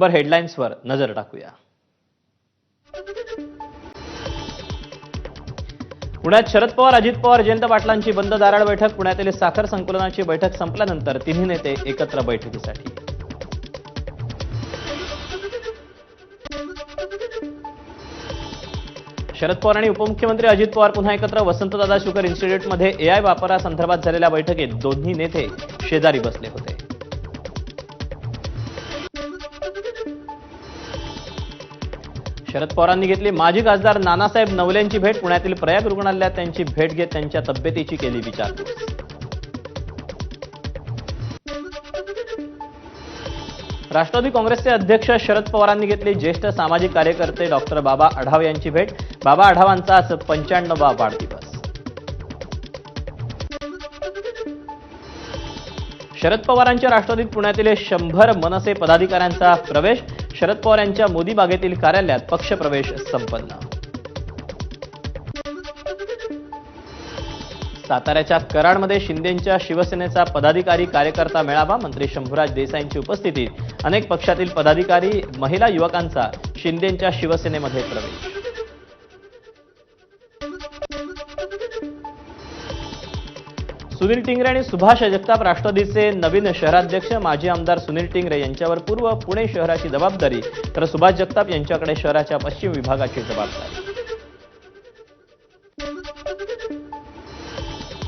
हेडलाईन्सवर नजर टाकूया. पुण्यात शरद पवार अजित पवार जयंत पाटलांची बंद दाराळ बैठक पुण्यातील साखर संकुलनाची बैठक संपल्यानंतर तिन्ही नेते एकत्र बैठकीसाठी. शरद पवार आणि उपमुख्यमंत्री अजित पवार पुन्हा एकत्र वसंतदादा शुगर इन्स्टिट्यूटमध्ये एआय वापरासंदर्भात झालेल्या बैठकीत दोन्ही नेते शेजारी बसले होते. शरद पवारांनी घेतली. माजी खासदार नानासाहेब नवलेंची भेट पुण्यातील प्रयाग रुग्णालयात त्यांची भेट घेत त्यांच्या तब्येतीची केली विचारपूस राष्ट्रवादी काँग्रेसचे अध्यक्ष शरद पवारांनी घेतली ज्येष्ठ सामाजिक कार्यकर्ते डॉक्टर बाबा आढाव यांची भेट. बाबा आढावांचा आज पंच्याण्णवा वाढदिवस. शरद पवारांच्या राष्ट्रवादीत पुण्यातील शंभर मनसे पदाधिकाऱ्यांचा प्रवेश. शरद पवार यांच्या मोदी बागेतील कार्यालयात पक्षप्रवेश संपन्न. साताऱ्याच्या कराडमध्ये शिंदेंच्या शिवसेनेचा पदाधिकारी कार्यकर्ता मेळावा मंत्री शंभूराज देसाईंची उपस्थितीत अनेक पक्षातील पदाधिकारी महिला युवकांचा शिंदेंच्या शिवसेनेमध्ये प्रवेश. सुनील टिंगरे आणि सुभाष जगताप राष्ट्रवादीचे नवीन शहराध्यक्ष माजी आमदार सुनील टिंगरे यांच्यावर पूर्व पुणे शहराची जबाबदारी तर सुभाष जगताप यांच्याकडे शहराच्या पश्चिम विभागाची जबाबदारी.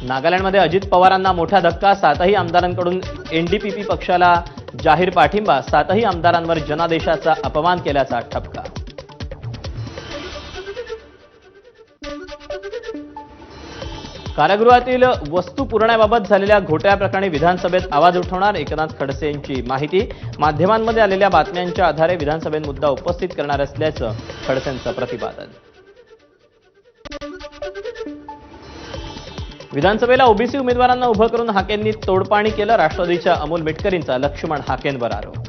नागालँडमध्ये अजित पवारांना मोठा धक्का सातही आमदारांकडून एनडीपीपी पक्षाला जाहीर पाठिंबा सातही आमदारांवर जनादेशाचा अपमान केल्याचा ठपका. कारागृहातील वस्तू पुरवण्याबाबत झालेल्या घोटाळ्याप्रकरणी विधानसभेत आवाज उठवणार एकनाथ खडसे यांची माहिती. माध्यमांमध्ये आलेल्या बातम्यांच्या आधारे विधानसभेत मुद्दा उपस्थित करणार असल्याचं खडसेंचं प्रतिपादन. विधानसभेला ओबीसी उमेदवारांना उभं करून हाकेंनी तोडपाणी केलं राष्ट्रवादीच्या अमोल मिटकरींचा लक्ष्मण हाकेंवर आरोप.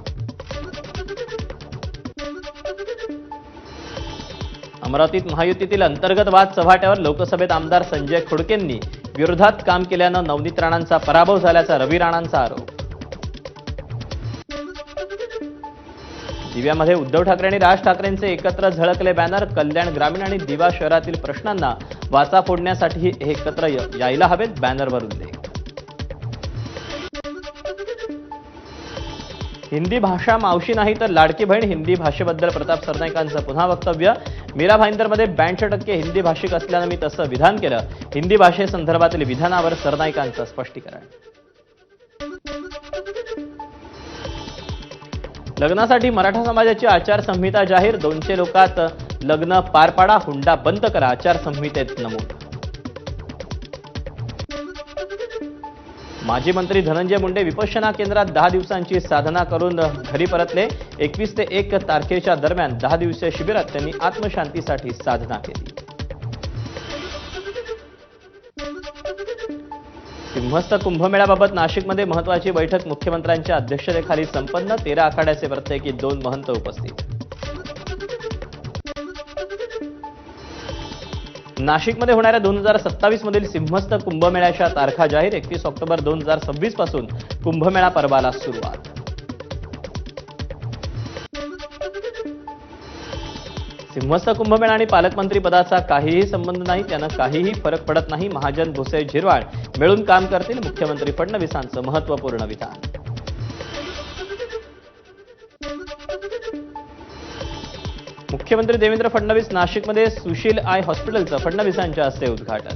अमरावतीत महायुतीतील अंतर्गत वाद चव्हाट्यावर लोकसभेत आमदार संजय खोडकेंनी विरोधात काम केल्यानं नवनीत राणांचा पराभव झाल्याचा रवी राणांचा आरोप. दिव्यामध्ये उद्धव ठाकरे आणि राज ठाकरेंचे एकत्र झळकले बॅनर कल्याण ग्रामीण आणि दिवा शहरातील प्रश्नांना वाचा फोडण्यासाठी हे एकत्र यायला हवेत बॅनरवर उल्लेख हिंदी भाषा मावशी नाही तर लाडकी बहीण हिंदी भाषेबद्दल प्रताप सरनाईकांचं पुन्हा वक्तव्य मीरा भाईंदरमध्ये ब्याऐंशी टक्के हिंदी भाषिक असल्यानं मी तसं विधान केलं. हिंदी भाषेसंदर्भातील विधानावर सरनाईकांचं स्पष्टीकरण. लग्नासाठी मराठा समाजाची आचारसंहिता जाहीर दोनशे लोकात लग्न पार पाडा हुंडा बंद करा आचारसंहितेत नमूद. माजी मंत्री धनंजय मुंडे विपश्यना केंद्रात दहा दिवसांची साधना करून घरी परतले. एकवीस ते एक तारखेच्या दरम्यान दहा दिवसीय शिबिरात त्यांनी आत्मशांतीसाठी साधना केली. सिंहस्थ कुंभमेळ्याबाबत नाशिकमध्ये महत्वाची बैठक मुख्यमंत्र्यांच्या अध्यक्षतेखाली संपन्न तेरा आखाड्याचे प्रत्येकी दोन महंत उपस्थित. नाशिकमध्ये होणाऱ्या दोन हजार सत्तावीस मधील सिंहस्थ कुंभमेळ्याच्या तारखा जाहीर. एकतीस ऑक्टोबर दोन हजार सव्वीसपासून कुंभमेळा पर्वाला सुरुवात. सिंहस्थ कुंभमेळा आणि पालकमंत्री पदाचा काहीही संबंध नाही त्यानं काहीही फरक पडत नाही. महाजन भुसे झिरवाळ मिळून काम करतील मुख्यमंत्री फडणवीसांचं महत्त्वपूर्ण विधान. मुख्यमंत्री देवेंद्र फडणवीस नाशिकमध्ये सुशील आय हॉस्पिटलचं फडणवीसांच्या हस्ते उद्घाटन.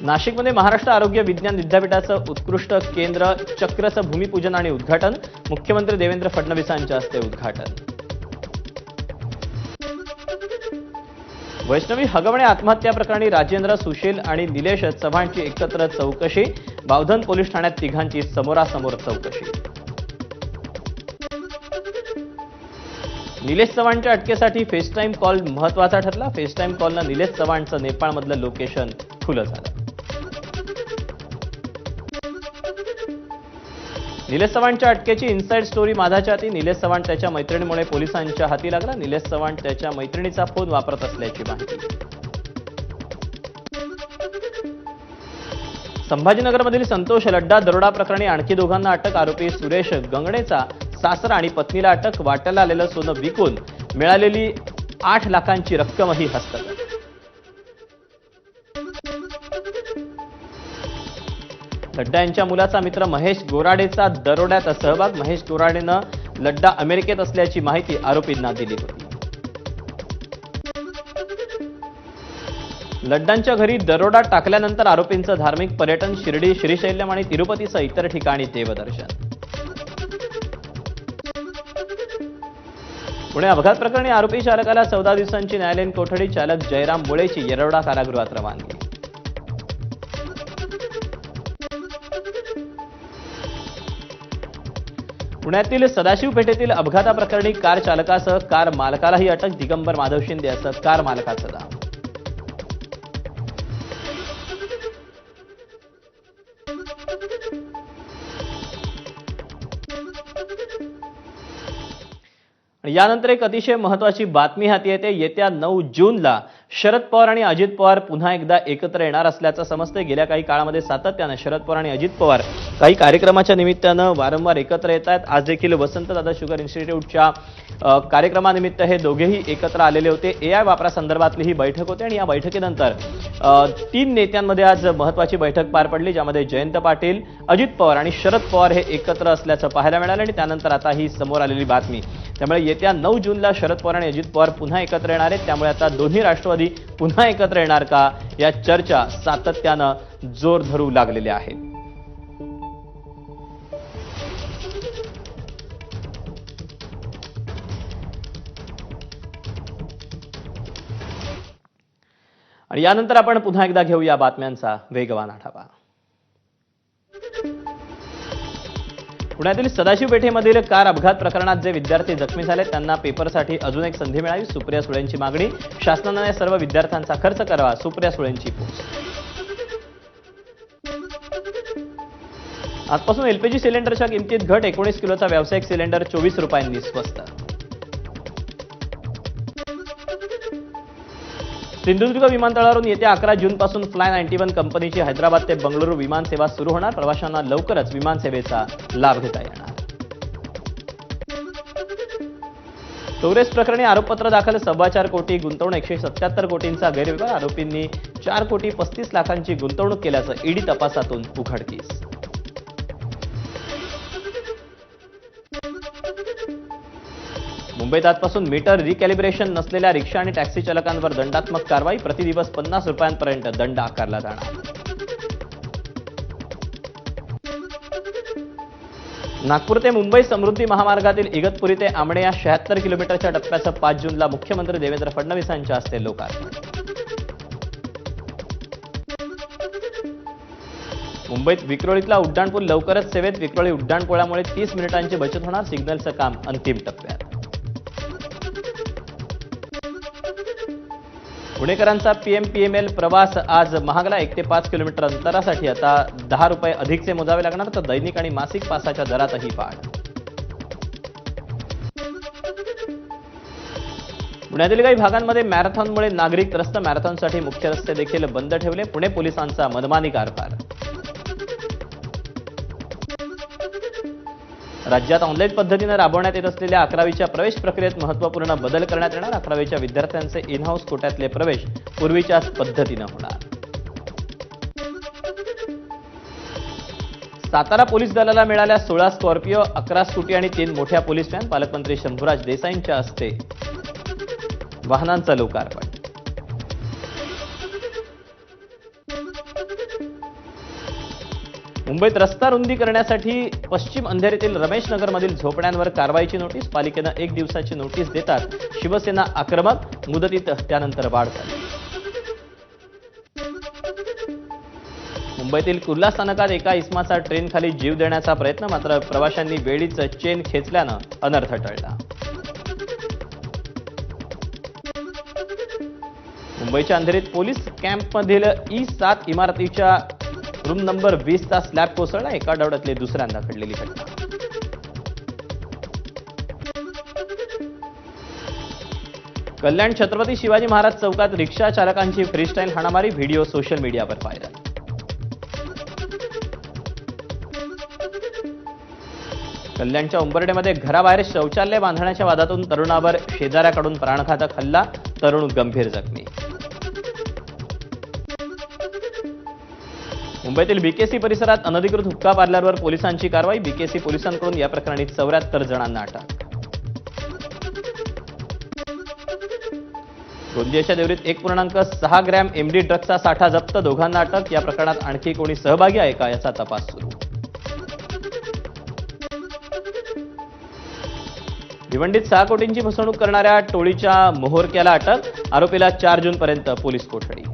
नाशिकमध्ये महाराष्ट्र आरोग्य विज्ञान विद्यापीठाचं उत्कृष्ट केंद्र चक्रचं भूमिपूजन आणि उद्घाटन मुख्यमंत्री देवेंद्र फडणवीसांच्या हस्ते उद्घाटन. वैष्णवी हगवणे आत्महत्या प्रकरणी राजेंद्र सुशील आणि निलेश चव्हाणची एकत्र चौकशी बावधन पोलीस ठाण्यात तिघांची समोरासमोर चौकशी. निलेश चव्हाणच्या अटकेसाठी फेसटाईम कॉल महत्त्वाचा ठरला. फेसटाईम कॉलनं निलेश चव्हाणचं नेपाळमधलं लोकेशन खुलं झालं. निलेश चव्हाणच्या अटकेची इनसाइड स्टोरी माझाच्या हाती. निलेश चव्हाण त्याच्या मैत्रिणीमुळे पोलिसांच्या हाती लागला. निलेश चव्हाण त्याच्या मैत्रिणीचा फोन वापरत असल्याची माहिती. संभाजीनगरमधील संतोष लड्डा दरोडा प्रकरणी आणखी दोघांना अटक. आरोपी सुरेश गंगणेचा सासरा आणि पत्नीला अटक वाट्याला आलेलं सोनं विकून मिळालेली आठ लाखांची रक्कमही हस्तगत. लड्डा यांच्या मुलाचा मित्र महेश गोराडेचा दरोड्यात सहभाग महेश गोराडेनं लड्डा अमेरिकेत असल्याची माहिती आरोपींना दिली होती. लड्डांच्या घरी दरोडा टाकल्यानंतर आरोपींचं धार्मिक पर्यटन शिर्डी श्रीशैल्यम आणि तिरुपतीसह इतर ठिकाणी देवदर्शन. पुणे अपघात प्रकरणी आरोपी चालकाला चौदा दिवसांची न्यायालयीन कोठडी चालक जयराम मुळेची येरवडा कारागृहात रवानगी. पुण्यातील सदाशिव पेठेतील अपघाताप्रकरणी कार चालकासह कार मालकालाही अटक दिगंबर माधव शिंदे असं कार मालकाचं नाव. यानंतर एक अतिशय महत्वाची बातमी हाती येते. येत्या नऊ जूनला शरद पवार आणि अजित पवार पुन्हा एकदा एकत्र येणार असल्याचं समजतंय. गेल्या काही काळामध्ये सातत्यानं शरद पवार आणि अजित पवार काही कार्यक्रमाच्या निमित्तानं वारंवार एकत्र येत आहेत आज देखील वसंतदादा शुगर इन्स्टिट्यूटच्या कार्यक्रमानिमित्त हे दोघेही एकत्र आलेले होते. ए आय वापरासंदर्भातली ही बैठक होती आणि या बैठकीनंतर तीन नेत्यांमध्ये आज महत्वाची बैठक पार पडली ज्यामध्ये जयंत पाटील अजित पवार आणि शरद पवार हे एकत्र असल्याचं पाहायला मिळालं आणि त्यानंतर आता ही समोर आलेली बातमी. त्यामुळे येत्या नऊ जूनला शरद पवार आणि अजित पवार पुन्हा एकत्र येणार आहेत. त्यामुळे आता दोन्ही राष्ट्रवादी पुन्हा एकत्र येणार का या चर्चा सातत्यानं जोर धरू लागलेल्या आहेत. आणि यानंतर आपण पुन्हा एकदा घेऊया बातम्यांचा वेगवान आढावा. पुण्यातील सदाशिव पेठेमधील कार अपघात प्रकरणात जे विद्यार्थी जखमी झाले त्यांना पेपरसाठी अजून एक संधी मिळावी सुप्रिया सुळेंची मागणी. शासनानं या सर्व विद्यार्थ्यांचा खर्च करावा सुप्रिया सुळेंची आजपासून एलपीजी सिलेंडरच्या किमतीत घट एकोणीस किलोचा व्यावसायिक सिलेंडर चोवीस रुपयांनी स्वस्त. सिंधुदुर्ग विमानतळावरून येत्या अकरा जूनपासून फ्लाय नाईन्टी वन कंपनीची हैदराबाद ते बंगळुरू विमान सेवा सुरू होणार. प्रवाशांना लवकरच विमानसेवेचा लाभ घेता येणार. टोरेस प्रकरणी आरोपपत्र दाखल सव्वा चार कोटी गुंतवणूक एकशे सत्याहत्तर कोटींचा गैरव्यवहार आरोपींनी चार कोटी पस्तीस लाखांची गुंतवणूक केल्याचं ईडी तपासातून उघडकीस. मुंबईत आजपासून मीटर रिकॅलिब्रेशन नसलेल्या रिक्षा आणि टॅक्सी चालकांवर दंडात्मक कारवाई. प्रतिदिवस पन्नास रुपयांपर्यंत दंड आकारला जाणार. नागपूर ते मुंबई समृद्धी महामार्गातील इगतपुरी ते आमणे या शहात्तर किलोमीटरच्या टप्प्याचं पाच जूनला मुख्यमंत्री देवेंद्र फडणवीसांच्या हस्ते लोकार्पण. मुंबईत विक्रोळीतला उड्डाणपूल लवकरच सेवेत. विक्रोळी उड्डाणपुळामुळे तीस मिनिटांची बचत होणार. सिग्नलचं काम अंतिम टप्प्यात. पुणेकरांचा पीएम पीएमएल प्रवास आज महागला एक ते पाच किलोमीटर अंतरासाठी. आता दहा रुपये अधिकचे मोजावे लागणार तर दैनिक आणि मासिक पासाच्या दरातही वाढ. पुण्यातील काही भागांमध्ये मॅरेथॉनमुळे नागरिक त्रस्त मॅरेथॉनसाठी मुख्य रस्ते देखील बंद ठेवले. पुणे पोलिसांचा मनमानी कारभार. राज्यात ऑनलाईन पद्धतीनं राबवण्यात येत असलेल्या अकरावीच्या प्रवेश प्रक्रियेत महत्त्वपूर्ण बदल करण्यात येणार. अकरावीच्या विद्यार्थ्यांचे इन हाऊस कोट्यातले प्रवेश पूर्वीच्याच पद्धतीनं होणार. सातारा पोलीस दलाला मिळाल्या सोळा स्कॉर्पिओ अकरा स्कुटी आणि तीन मोठ्या पोलीस व्हॅन. पालकमंत्री शंभूराज देसाईंच्या हस्ते वाहनांचं लोकार्पण. मुंबईत रस्ता रुंदी करण्यासाठी पश्चिम अंधेरीतील रमेश नगरमधील झोपड्यांवर कारवाईची नोटीस पालिकेनं एक दिवसाची नोटीस देतात शिवसेना आक्रमक मुदतीत त्यानंतर वाढ झाली. मुंबईतील कुर्ला स्थानकात एका इस्माचा ट्रेन खाली जीव देण्याचा प्रयत्न मात्र प्रवाशांनी वेळीच चेन खेचल्यानं अनर्थ टळला. मुंबईच्या अंधेरीत पोलीस कॅम्पमधील ई सात इमारतीच्या रूम नंबर वीसचा स्लॅब कोसळला एका आठवड्यातली दुसऱ्यांदा घडलेली घटना. कल्याण छत्रपती शिवाजी महाराज चौकात रिक्षा चालकांची फ्रीस्टाईल हाणामारी व्हिडिओ सोशल मीडियावर व्हायरल. कल्याणच्या उंबरडेमध्ये घराबाहेर शौचालय बांधण्याच्या वादातून तरुणावर शेजाऱ्याकडून प्राणघातक हल्ला तरुण गंभीर जखमी. मुंबईतील बीकेसी परिसरात अनधिकृत हुक्का पार्लरवर पोलिसांची कारवाई बीकेसी पोलिसांकडून या प्रकरणी चौऱ्याहत्तर जणांना अटक. गोंदियाच्या देवरीत एक पूर्णांक सहा ग्रॅम एमडी ड्रग्जचा साठा जप्त दोघांना अटक. या प्रकरणात आणखी कोणी सहभागी आहे का याचा तपास सुरू. भिवंडीत सहा कोटींची फसवणूक करणाऱ्या टोळीच्या मोहोरक्याला अटक. आरोपीला चार जूनपर्यंत पोलीस कोठडी.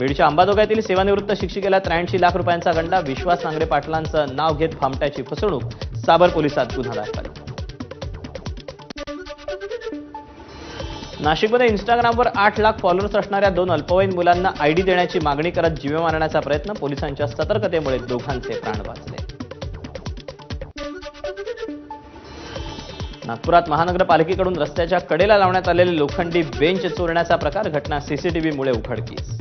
बीडच्या अंबादोगातील सेवानिवृत्त शिक्षिकेला त्र्याऐंशी लाख रुपयांचा गंडा. विश्वास नांगरे पाटलांचं नाव घेत फामट्याची फसवणूक. साबर पोलिसात गुन्हा दाखल. नाशिकमध्ये इंस्टाग्रामवर आठ लाख फॉलोअर्स असणाऱ्या दोन अल्पवयीन मुलांना आयडी देण्याची मागणी करत जीवे मारण्याचा प्रयत्न पोलिसांच्या सतर्कतेमुळे दोघांचे प्राण वाचले. नागपुरात महानगरपालिकेकडून रस्त्याच्या कडेला लावण्यात आलेले लोखंडी बेंच चोरण्याचा प्रकार घटना सीसीटीव्हीमुळे उघडकीस.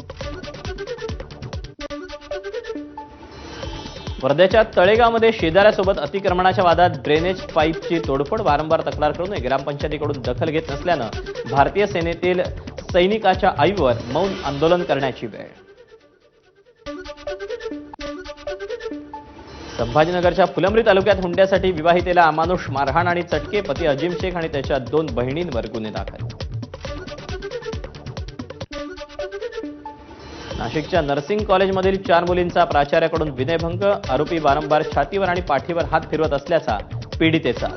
वर्ध्याच्या तळेगावमध्ये शेजाऱ्यासोबत अतिक्रमणाच्या वादात ड्रेनेज पाईपची तोडफोड वारंवार तक्रार करून ग्रामपंचायतीकडून दखल घेत नसल्यानं भारतीय सेनेतील सैनिकाच्या आईवर मौन आंदोलन करण्याची वेळ. संभाजीनगरच्या फुलंब्री तालुक्यात हुंड्यासाठी विवाहितेला अमानुष मारहाण आणि चटके पती अजिम शेख आणि त्याच्या दोन बहिणींवर गुन्हे दाखल नाशिकच्या नर्सिंग कॉलेजमधील चार मुलींचा प्राचार्याकडून विनयभंग आरोपी वारंवार छातीवर आणि पाठीवर हात फिरवत असल्याचा पीडितेचा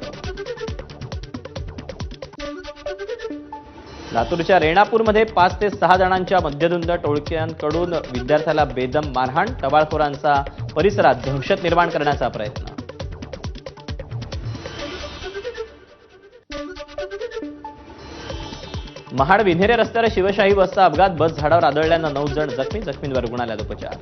लातूरच्या रेणापूरमध्ये पाच ते सहा जणांच्या मध्यधुंद टोळक्यांकडून विद्यार्थ्याला बेदम मारहाण टवाळखोरांचा परिसरात दहशत निर्माण करण्याचा प्रयत्न. महाड विन्हेरे रस्त्यावर शिवशाही बसचा अपघात बस झाडावर आदळल्यानं नऊ जण जखमी जखमींवर रुग्णालयात उपचार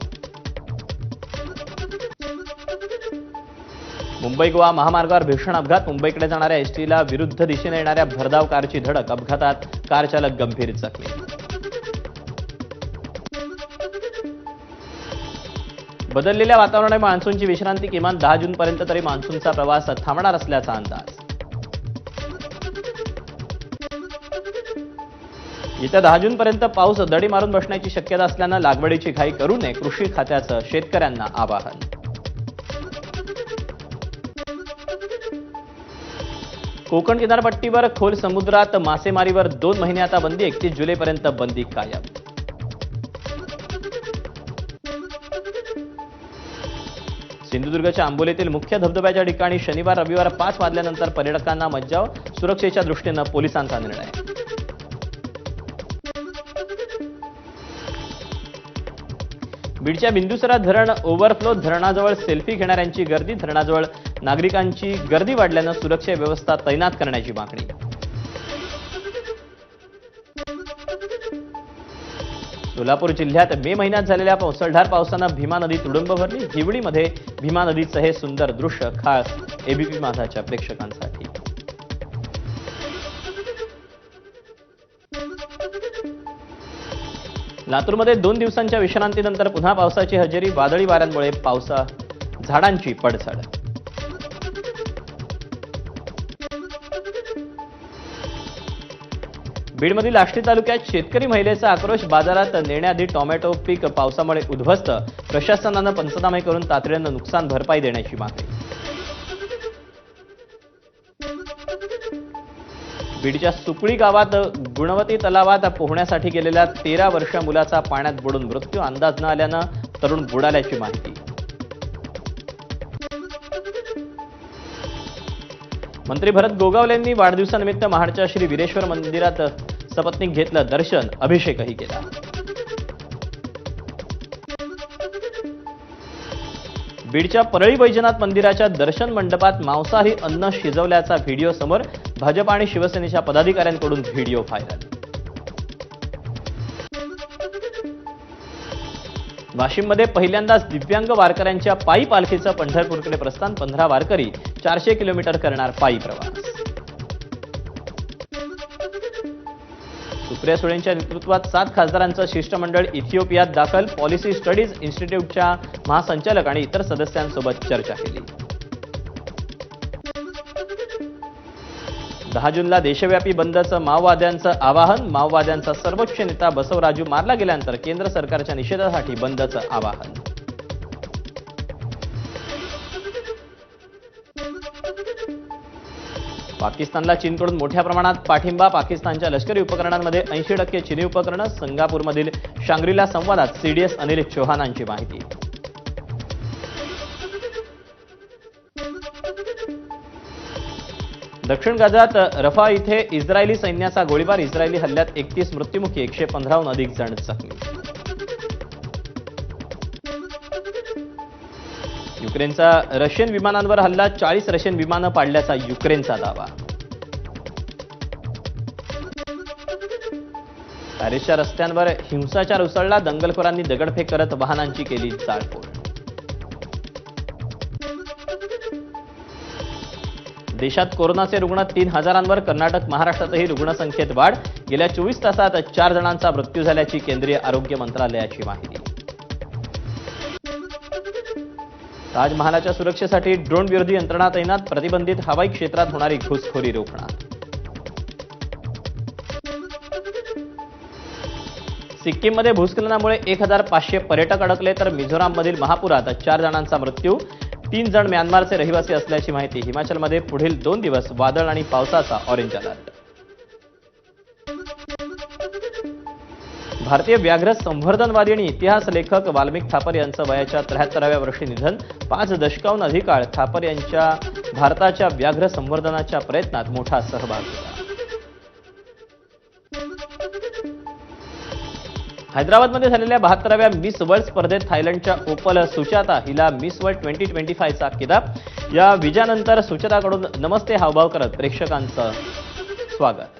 मुंबई गोवा महामार्गावर भीषण अपघात. मुंबईकडे जाणाऱ्या एसटीला विरुद्ध दिशेने येणाऱ्या भरधाव कारची धडक. अपघातात कार चालक गंभीर जखमी. बदललेल्या वातावरणामुळे मान्सूनची विश्रांती किमान दहा जूनपर्यंत तरी मान्सूनचा प्रवास थांबणार असल्याचा अंदाज. येत्या दहा जूनपर्यंत पाऊस दडी मारून बसण्याची शक्यता असल्यानं लागवडीची घाई करू नये. कृषी खात्याचं शेतकऱ्यांना आवाहन. कोकण किनारपट्टीवर खोल समुद्रात मासेमारीवर दोन महिने आता बंदी एकतीस जुलैपर्यंत बंदी कायम. सिंधुदुर्गच्या आंबोलीतील मुख्य धबधब्याच्या ठिकाणी शनिवार रविवार पाच वाजल्यानंतर पर्यटकांना मज्जाव सुरक्षेच्या दृष्टीनं पोलिसांचा निर्णय. बीडच्या बिंदुसरा धरण ओव्हरफ्लो धरणाजवळ सेल्फी घेणाऱ्यांची गर्दी धरणाजवळ नागरिकांची गर्दी वाढल्यानं सुरक्षा व्यवस्था तैनात करण्याची मागणी. सोलापूर जिल्ह्यात मे महिन्यात झालेल्या मुसळधार पावसानं भीमा नदी तुडुंब भरली. हिवळीमध्ये भीमा नदीचं हे सुंदर दृश्य खास एबीपी माझाच्या प्रेक्षकांसाठी. लातूरमध्ये दोन दिवसांच्या विश्रांतीनंतर पुन्हा पावसाची हजेरी वादळी वाऱ्यांमुळे पावसा झाडांची पडझड. बीडमधील आष्टी तालुक्यात शेतकरी महिलेचा आक्रोश बाजारात नेण्याआधी टोमॅटो पीक पावसामुळे उद्ध्वस्त प्रशासनानं पंचनामे करून तातडीनं नुकसान भरपाई देण्याची मागणी. बीडच्या सुकळी गावात गुणवती तलावात पोहण्यासाठी गेलेल्या तेरा वर्ष मुलाचा पाण्यात बुडून मृत्यू अंदाज न आल्यानं तरुण बुडाल्याची माहिती. मंत्री भरत गोगावले यांनी वाढदिवसानिमित्त महाडच्या श्री वीरेश्वर मंदिरात सपत्नीक घेतलं दर्शन अभिषेकही केला. बीडच्या परळी वैजनाथ मंदिराच्या दर्शन मंडपात मांसाहारी अन्न शिजवल्याचा व्हिडिओ समोर भाजप आणि शिवसेनेच्या पदाधिकाऱ्यांकडून व्हिडिओ व्हायरल. वाशिममध्ये पहिल्यांदाच दिव्यांग वारकऱ्यांच्या पायी पालखीचं पंढरपूरकडे प्रस्थान पंधरा वारकरी चारशे किलोमीटर करणार पायी प्रवास. सुप्रिया सुळेंच्या नेतृत्वात सात खासदारांचं शिष्टमंडळ इथिओपियात दाखल. पॉलिसी स्टडीज इन्स्टिट्यूटच्या महासंचालक आणि इतर सदस्यांसोबत चर्चा केली. दहा जूनला देशव्यापी बंदचं माओवाद्यांचं आवाहन. माओवाद्यांचा सर्वोच्च नेता बसवराजू मारला गेल्यानंतर केंद्र सरकारच्या निषेधासाठी बंदचं आवाहन. पाकिस्तानला चीनकडून मोठ्या प्रमाणात पाठिंबा पाकिस्तानच्या लष्करी उपकरणांमध्ये ऐंशी टक्के चिनी उपकरणं सिंगापूरमधील शांग्रीला संवादात सीडीएस अनिल चौहानांची माहिती. दक्षिण गाजात रफा इथे इस्रायली सैन्याचा गोळीबार इस्रायली हल्ल्यात एकतीस मृत्युमुखी एकशे पंधराहून अधिक जण जखमी. युक्रेनचा रशियन विमानांवर हल्ला चाळीस रशियन विमानं पाडल्याचा युक्रेनचा दावा. पॅरिसच्या रस्त्यांवर हिंसाचार उसळला दंगलखोरांनी दगडफेक करत वाहनांची केली जाळपोळ देशात कोरोनाचे रुग्ण तीन हजारांवर कर्नाटक महाराष्ट्रातही रुग्णसंख्येत वाढ. गेल्या चोवीस तासात चार जणांचा मृत्यू झाल्याची केंद्रीय आरोग्य मंत्रालयाची माहिती. ताजमहालाच्या सुरक्षेसाठी ड्रोन विरोधी यंत्रणा तैनात प्रतिबंधित हवाई क्षेत्रात होणारी घुसखोरी रोखणार. सिक्कीममध्ये भूस्खलनामुळे एक हजार पाचशे पर्यटक अडकले तर मिझोराममधील महापुरात चार जणांचा मृत्यू. तीन जण म्यानमारचे रहिवासी असल्याची माहिती हिमाचलमध्ये पुढील दोन दिवस वादळ आणि पावसाचा ऑरेंज अलर्ट. भारतीय व्याघ्र संवर्धनवादी आणि इतिहास लेखक वाल्मिक थापर यांचं वयाच्या त्र्याहत्तराव्या वर्षी निधन. पाच दशकाहून अधिक काळ थापर यांच्या भारताच्या व्याघ्र संवर्धनाच्या प्रयत्नात मोठा सहभाग होता. हैदराबादमध्ये झालेल्या बहात्तराव्या मिस वर्ल्ड स्पर्धेत थायलंडच्या ओपल सुचाता हिला मिस वर्ल्ड ट्वेंटी ट्वेंटी फायचा किताब. या विजयानंतर सुचताकडून नमस्ते हावभाव करत प्रेक्षकांचं स्वागत.